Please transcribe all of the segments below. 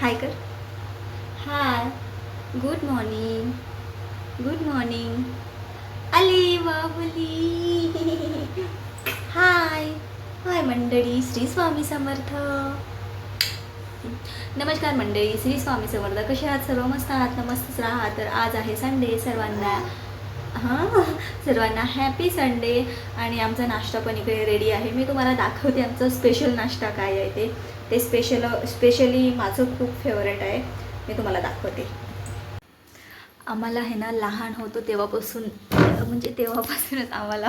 हाय कर hi good morning good morning Ali Babuli hi hi मंडळी श्री स्वामी समर्थ नमस्कार मंडळी श्री स्वामी समर्थ कसे आहात? सर्व मस्त आहात? ना मस्तच राहा तर आज आहे संडे सर्वांना. हां सर्वांना हॅपी संडे आणि आमचा नाश्ता पण इकडे रेडी आहे. मी तुम्हाला दाखवते आमचा स्पेशल नाश्ता काय आहे ते. ते स्पेशल स्पेशली माझं खूप फेवरेट आहे. मी तुम्हाला दाखवते. आम्हाला आहे ना लहान होतो तेव्हापासून म्हणजे तेव्हापासूनच आम्हाला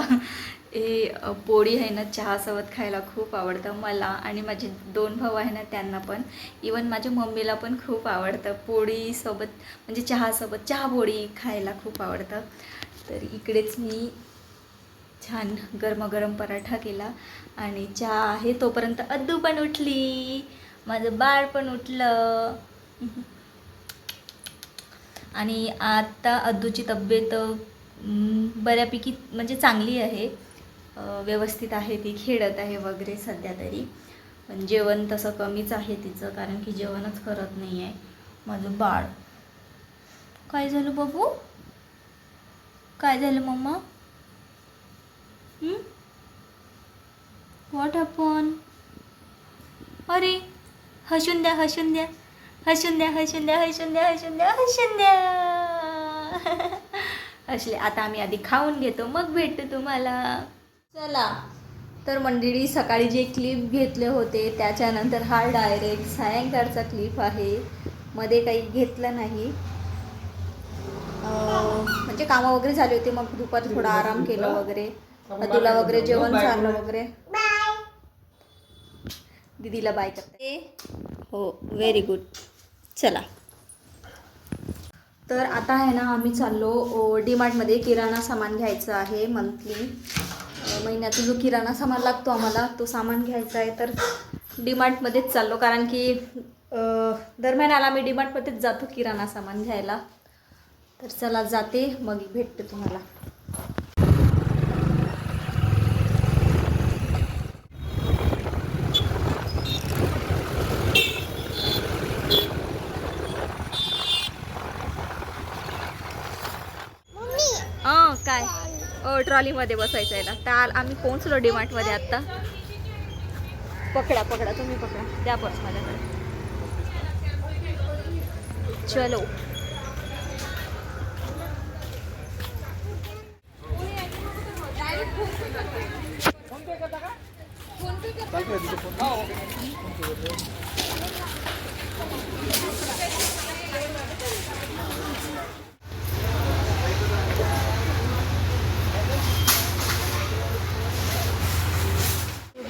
हे पोळी आहे ना चहासोबत खायला खूप आवडतं मला आणि माझे दोन भाऊ आहे ना त्यांना पण. इवन माझ्या मम्मीला पण खूप आवडतं पोळीसोबत म्हणजे चहासोबत चहा पोळी खायला खूप आवडतं. तर इकडेच मी छान गरमागरम पराठा केला आणि चहा आहे तोपर्यंत अद्दू पण उठली. माझं बाळ पण उठलं. आणि आता अद्दूची तब्येत बऱ्यापैकी म्हणजे चांगली आहे. व्यवस्थित आहे ती खेळत आहे वगैरे सध्या तरी. पण जेवण तसं कमीच आहे तिचं कारण की जेवणच करत नाही आहे माझं बाळ. काय झालं बाबू? काय झालं मम्मा? वॉट आपण अरे हसून द्या हसून द्या. हसून द्या हसून द्या हसून द्या हसून द्या हसून द्या. असले आता आम्ही आधी खाऊन घेतो मग भेटतो तुम्हाला. चला तर मंडळी सकाळी जे क्लिप घेतले होते त्याच्यानंतर हा डायरेक्ट सायंकाळचा क्लिप आहे. मध्ये काही घेतलं नाही. म्हणजे कामं वगैरे झाले होते मग दुपारी थोडा आराम केलं वगैरे. तुला वगैरे जेवण झालं वगैरे? दीदीला बाय करते. हो व्हेरी गुड चला. तर आता आहे ना आम्ही चाललो डीमार्टमध्ये किराणा सामान घ्यायचं आहे मंथली महिन्याचा जो किराणा सामान लागतो आम्हाला तो सामान घ्यायचा आहे. तर डीमार्टमध्येच चाललो कारण की अ, दर महिन्याला आम्ही डीमार्टमध्येच जातो किराणा सामान घ्यायला. तर चला जाते मग भेटते तुम्हाला. काय? ओ ट्रॉलीमध्ये बसायचं आहे ना. तर आम्ही पोहोचलो डीमार्टमध्ये आत्ता. पकडा पकडा तुम्ही पकडा. द्या पर्स माझ्याकडे चलो.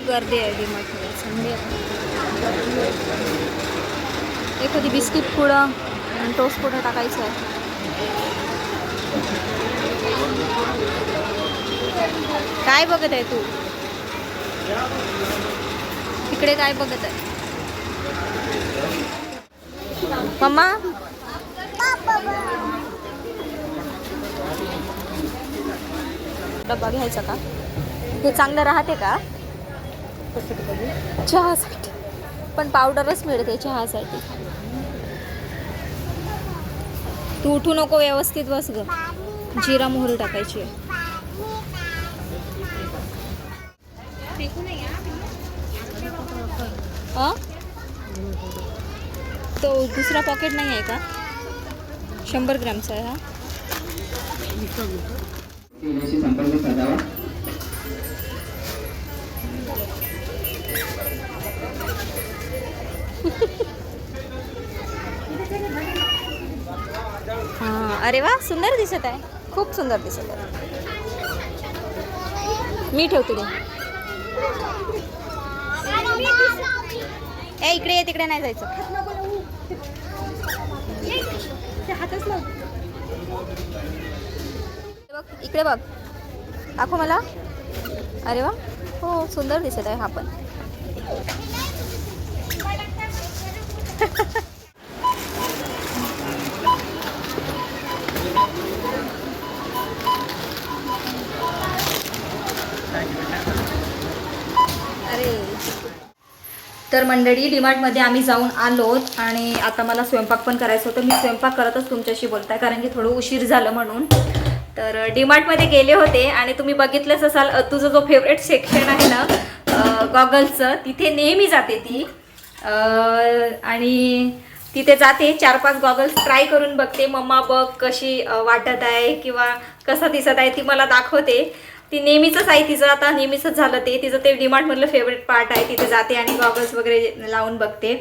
गर्दी आहे डीमार्टमध्ये संडे एखादी बिस्किट पुढं आणि टोस्ट पुढं टाकायचं आहे. काय बघत आहे तू? इकडे काय बघत आहे? मम्मा? डब्बा घ्यायचा का? हे चांगलं राहते का? चहासाठी. पण पावडरच मिळते चहासाठी. तू उठू नको व्यवस्थित बस ग. जिरा मोहरी टाकायची आहे. अ? तो दुसरा पॉकेट नाही आहे का? शंभर ग्रॅमचा आहे हा साधावा हाँ, अरे वा सुंदर दिसत आहे. खूप सुंदर दिसत आहे. मी ठेवते ए इकडे ये तिकडे नाही जायचं. बघ इकडे बघ. दाखव मला. अरे वा. हो सुंदर दिसत आहे हा पण. तर मंडळी डीमार्टमध्ये आम्ही जाऊन आलोत आणि आता मला स्वयंपाक पण करायचं होतं. मी स्वयंपाक करतच तुमच्याशी बोलताय कारण की थोडं उशीर झालं म्हणून. तर डीमार्टमध्ये गेले होते आणि तुम्ही बघितलंच असाल तुझं जो फेवरेट सेक्शन आहे ना गॉगल्सचं तिथे नेहमी जाते ती. आणि तिथे जाते चार पाच गॉगल्स ट्राय करून बघते. मम्मा बघ कशी वाटत आहे किंवा कसा दिसत आहे ती मला दाखवते. ती नेहमीचंच आहे तिचं आता नेहमीचंच झालं ते. तिचं ते डिमार्टमधलं फेवरेट पार्ट आहे तिथे जाते आणि गॉगल्स वगैरे लावून बघते.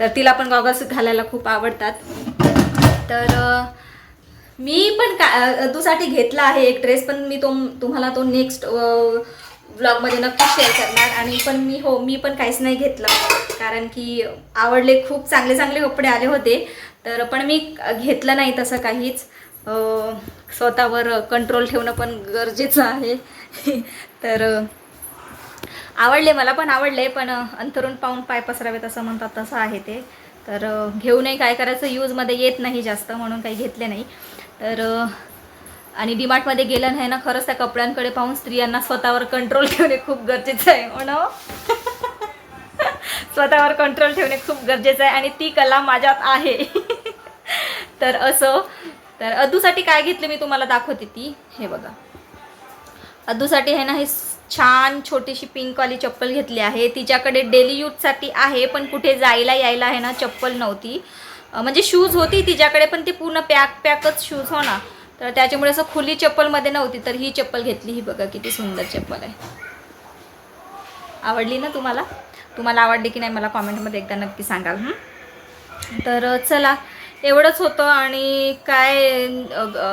तर तिला पण गॉगल्स घालायला खूप आवडतात. तर मी पण का अ, अदूसाठी घेतला आहे एक ड्रेस पण मी तो तुम्हाला तो नेक्स्ट ब्लॉगमध्ये नक्कीच शेअर करणार. आणि पण मी हो मी पण काहीच नाही घेतलं. कारण की आवडले खूप चांगले चांगले कपडे आले होते. तर पण मी घेतलं नाही तसं काहीच. स्वतःवर कंट्रोल ठेवणं पण गरजेचं आहे. तर आवडले मला पण आवडले पण अंथरून पाहून पाय पसरावेत असं म्हणतात तसं आहे ते. तर घेऊनही काय करायचं? यूजमध्ये येत नाही जास्त म्हणून काही घेतले नाही. तर आणि डीमार्टमध्ये गेलं नाही ना खरंच त्या कपड्यांकडे पाहून स्त्रियांना स्वतःवर कंट्रोल ठेवणे खूप गरजेचं आहे हो म्हणा स्वतःवर कंट्रोल ठेवणे खूप गरजेचं आहे आणि ती कला माझ्यात आहे. तर असं तर अद्दूसाठी काय घेतले मी तुम्हाला दाखवते ती? हे बघा. अद्दूसाठी आहे ना हे छान छोटीशी पिंकवाली चप्पल घेतली आहे. तिच्याकडे डेली यूजसाठी आहे पण कुठे जायला यायला आहे ना चप्पल नव्हती. म्हणजे शूज होती तिच्याकडे पण ती पूर्ण पॅक पॅकच शूज हो ना. तर त्याच्यामुळे असं खुली चप्पलमध्ये नव्हती तर ही चप्पल घेतली. ही बघा किती सुंदर चप्पल आहे. आवडली ना तुम्हाला? तुम्हाला आवडली की नाही मला कॉमेंटमध्ये एकदा नक्की सांगाल तर चला. एवढंच होतं आणि काय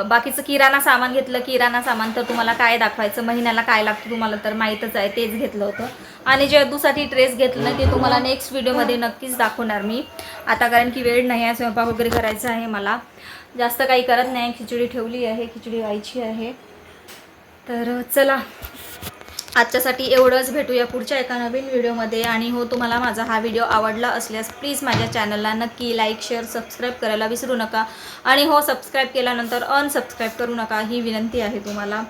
बाकीचं किराणा सामान घेतलं किराणा सामान तर तुम्हाला काय दाखवायचं महिन्याला काय लागतं तुम्हाला तर माहीतच आहे तेच घेतलं होतं. आणि जे अदूसाठी ड्रेस घेतलं ना ते तुम्हाला नेक्स्ट व्हिडिओमध्ये नक्कीच दाखवणार मी. आता कारण की वेळ नाही आहे स्वयंपाक वगैरे करायचा आहे मला. जास्त काही करत नाही खिचडी ठेवली आहे खिचडी व्हायची आहे. तर चला आजच्यासाठी एवढंच. भेटूया पुढच्या एका नवीन व्हिडिओमध्ये. आणि हो तुम्हाला माझा हा व्हिडिओ आवडला असल्यास प्लीज माझ्या चॅनलला नक्की लाईक शेअर सबस्क्राईब करायला विसरू नका. आणि हो सबस्क्राईब केल्यानंतर अनसबस्क्राईब करू नका ही विनंती आहे तुम्हाला.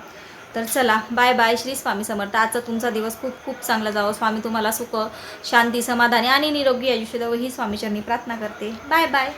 तर चला बाय बाय. श्री स्वामी समर्थ. आजचा तुमचा दिवस खूप खूप चांगला जावं. स्वामी तुम्हाला सुख शांती समाधानी आणि निरोगी आयुष्य द्यावं ही स्वामीचरणी प्रार्थना करते. Bye bye.